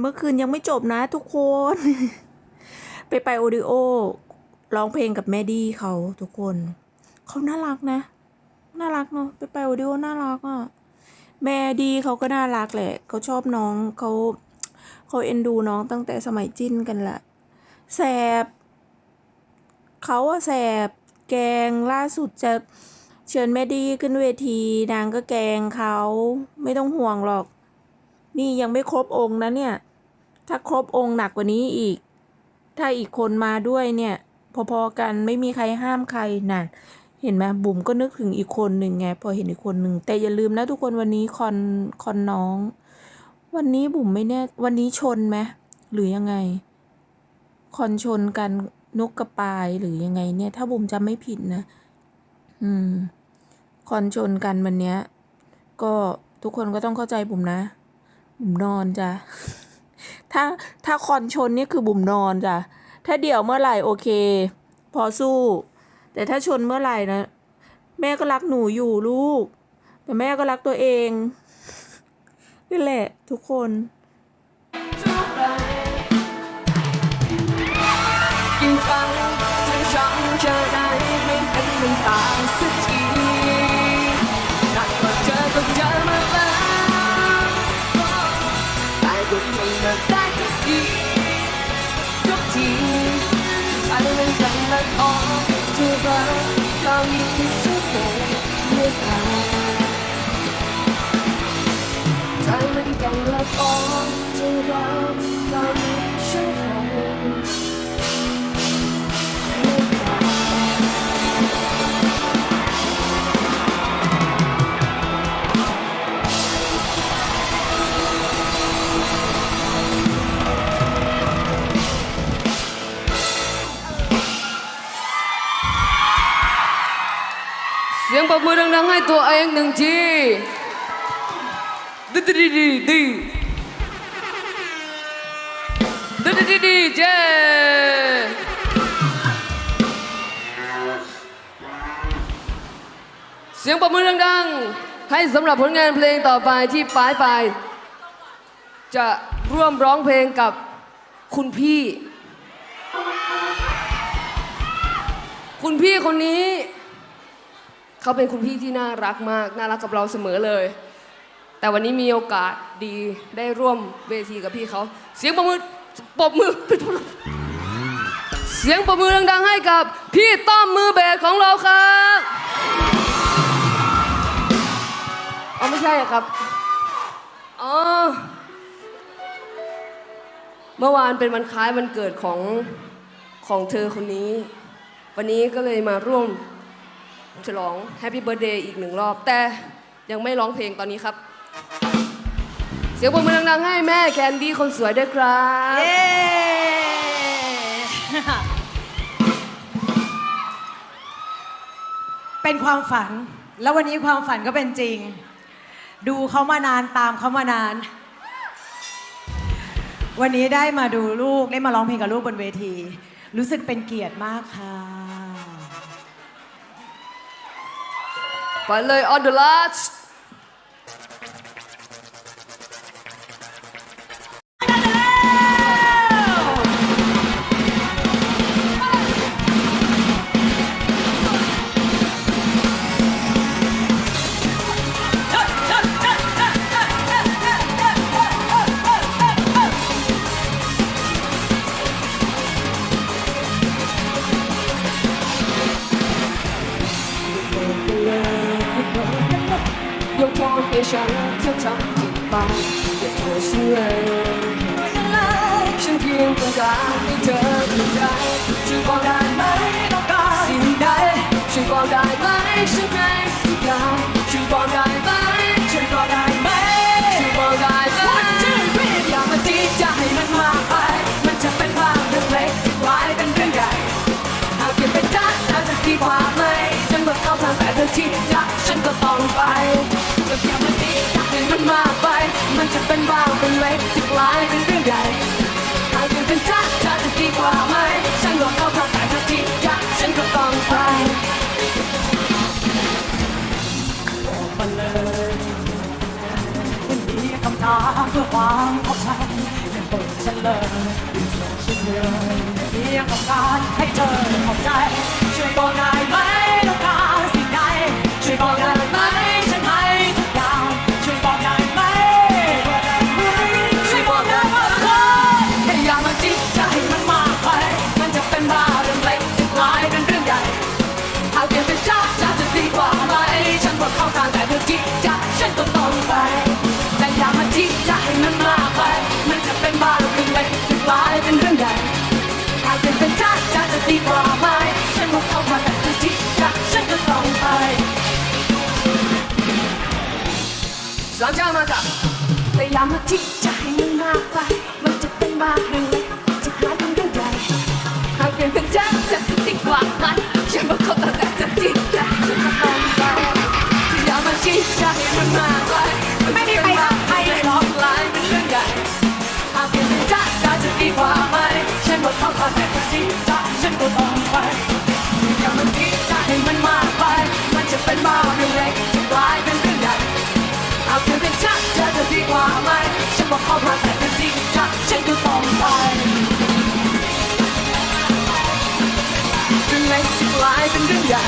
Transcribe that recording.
เมื่อคืนยังไม่จบนะทุกคน ไปไปโอดิโอร้องเพลงกับแม่ดีเขาทุกคน เขาน่ารักนะ น่ารักเนาะไปไปโอดิโอน่ารักอะ่ะแม่ดีเขาก็น่ารักแหละ เขาชอบน้องเขาเขาเอ็นดูน้องตั้งแต่สมัยจิ้นกันแหละแสบเขาอะแสบแกงล่าสุดจะเชิญแม่ดีขึ้นเวทีนางก็แกงเขาไม่ต้องห่วงหรอก นี่ยังไม่ครบองค์นะเนี่ย ถ้าครบองค์หนักกว่านี้อีก ถ้าอีกคนมาด้วยเนี่ย พอๆกันไม่มีใครห้ามใครนั่นเห็นไหมบุ๋มก็นึกถึงอีกคนหนึ่งไง พอเห็นอีกคนหนึ่งแต่อย่าลืมนะทุกคนวันนี้คอนคอนน้อง วันนี้บุ๋มไม่แน่วันนี้ชนไหมหรือยังไง คอนชนกันนกกระปายหรือยังไง เนี่ย ถ้าบุ๋มจำไม่ผิดนะ อืม คอนชนกันวันเนี้ย ก็ทุกคนก็ต้องเข้าใจบุ๋มนะบุ๋มนอนจ้ะ ถ้าถ้าคอนชนนี่คือบุ๋มนอนจ้ะ ถ้าเดี่ยวเมื่อไหร่โอเค พอสู้ แต่ถ้าชนเมื่อไหร่นะ แม่ก็รักหนูอยู่ลูก แต่แม่ก็รักตัวเองนี่แหละทุกคน สียงปรบมือดังๆให้ตัวเองหนึ่งทีดีดีดีดีดีดีดีเจเสียงปรบมือดังๆให้สำหรับผลงานเพลงต่อไปที่ปลายปลายจะร่วมร้องเพลงกับคุณพี่ คุณพี่คนนี้ เขาเป็นคุณพี่ที่น่ารักมาก น่ารักกับเราเสมอเลย แต่วันนี้มีโอกาสดีได้ร่วมเวทีกับพี่เขา เสียงประมือปรบมือ เสียงประมือดังๆให้กับ พี่ต้อมมือเบสของเราครับอ๋อไม่ใช่ครับอ๋อเมื่อวานเป็นวันคล้ายวันเกิดของของเธอคนนี้ วันนี้ก็เลยมาร่วม ฉลองแฮปปี้เบิร์ดเดย์อีกหนึ่งรอบ แต่ยังไม่ร้องเพลงตอนนี้ครับ เสียงปรบมือดังๆให้แม่แคนดี้คนสวยด้วยครับเย้เป็นความฝันแล้ววันนี้ความฝันก็เป็นจริง ดูเขามานานตามเขามานาน วันนี้ได้มาดูลูกได้มาร้องเพลงกับลูกบนเวที รู้สึกเป็นเกียรติมากค่ะ By Lay on the lights. 别像我惆怅的。 มันจะเป็นบ้าเป็นเล็กจะกลายเป็นเรื่องใหญ่หากยังเป็นจ้าเธอจะดีกว่าไหม ฉันก็เข้าทางแต่ถ้าที่ยากฉันก็ต้องไปบอกไปเลยไม่มีคำถามเพื่อความเข้าใจย่าเปิดฉันเลยฉันเลยเพีงต้องการให้เธอเข้าใจช่วยบอกได้ไหม กับพยายามที่จะให้มันมากไป มันจะเป็นมากหรือเล็กจะหายเป็นเรื่องใหญ่หากเป็นเพื่อนจ้าจะติดกว่ามันฉันบอกเขาตั้งแต่ ที่าเข้ามาแต่เป็นจริงจังฉันก็ต้องไปเป็นเล็กเป็นหลายเป็นเรื่องใหญ่